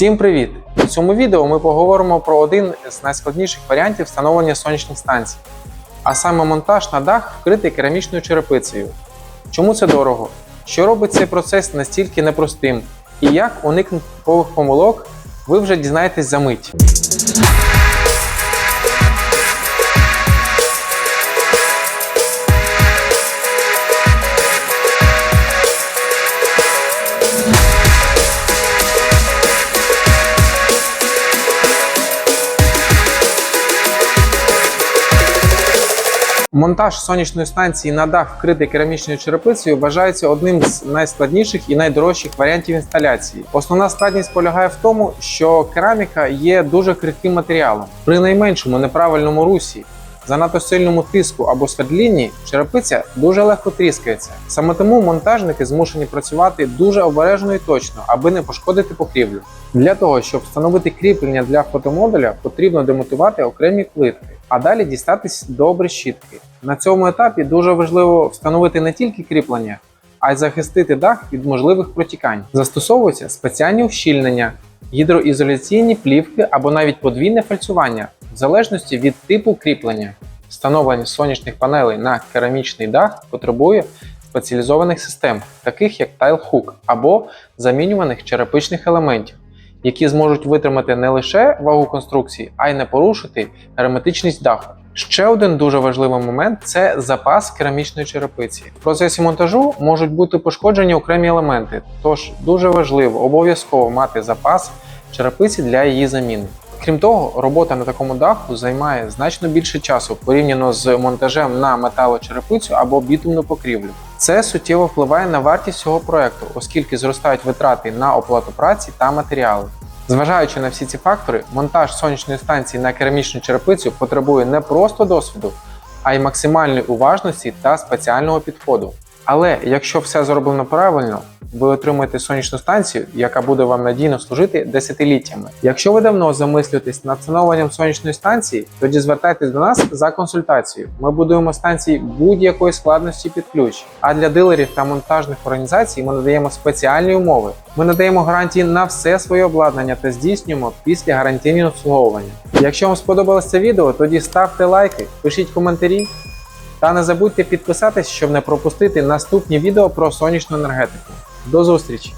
Всім привіт! У цьому відео ми поговоримо про один з найскладніших варіантів встановлення сонячних станцій, а саме монтаж на дах вкритий керамічною черепицею. Чому це дорого? Що робить цей процес настільки непростим? І як уникнути типових помилок, ви вже дізнаєтесь за мить. Монтаж сонячної станції на дах вкритий керамічною черепицею вважається одним з найскладніших і найдорожчих варіантів інсталяції. Основна складність полягає в тому, що кераміка є дуже крихким матеріалом. При найменшому неправильному русі, занадто сильному тиску або свердлінні черепиця дуже легко тріскається. Саме тому монтажники змушені працювати дуже обережно і точно, аби не пошкодити покрівлю. Для того, щоб встановити кріплення для фотомодуля, потрібно демотувати окремі плитки, а далі дістатись до решітки. На цьому етапі дуже важливо встановити не тільки кріплення, а й захистити дах від можливих протікань. Застосовуються спеціальні ущільнення, гідроізоляційні плівки або навіть подвійне фальцювання, в залежності від типу кріплення. Встановлення сонячних панелей на керамічний дах потребує спеціалізованих систем, таких як тайлхук або замінюваних черепичних елементів, які зможуть витримати не лише вагу конструкції, а й не порушити герметичність даху. Ще один дуже важливий момент це запас керамічної черепиці. В процесі монтажу можуть бути пошкоджені окремі елементи, тож дуже важливо обов'язково мати запас черепиці для її заміни. Крім того, робота на такому даху займає значно більше часу порівняно з монтажем на металочерепицю або бітумну покрівлю. Це суттєво впливає на вартість цього проекту, оскільки зростають витрати на оплату праці та матеріали. Зважаючи на всі ці фактори, монтаж сонячної станції на керамічну черепицю потребує не просто досвіду, а й максимальної уважності та спеціального підходу. Але якщо все зроблено правильно, ви отримаєте сонячну станцію, яка буде вам надійно служити десятиліттями. Якщо ви давно замислюєтесь над встановленням сонячної станції, тоді звертайтесь до нас за консультацією. Ми будуємо станції будь-якої складності під ключ. А для дилерів та монтажних організацій ми надаємо спеціальні умови. Ми надаємо гарантії на все своє обладнання та здійснюємо після гарантійні обслуговування. Якщо вам сподобалось це відео, тоді ставте лайки, пишіть коментарі. Та не забудьте підписатись, щоб не пропустити наступні відео про сонячну енергетику. До зустрічі!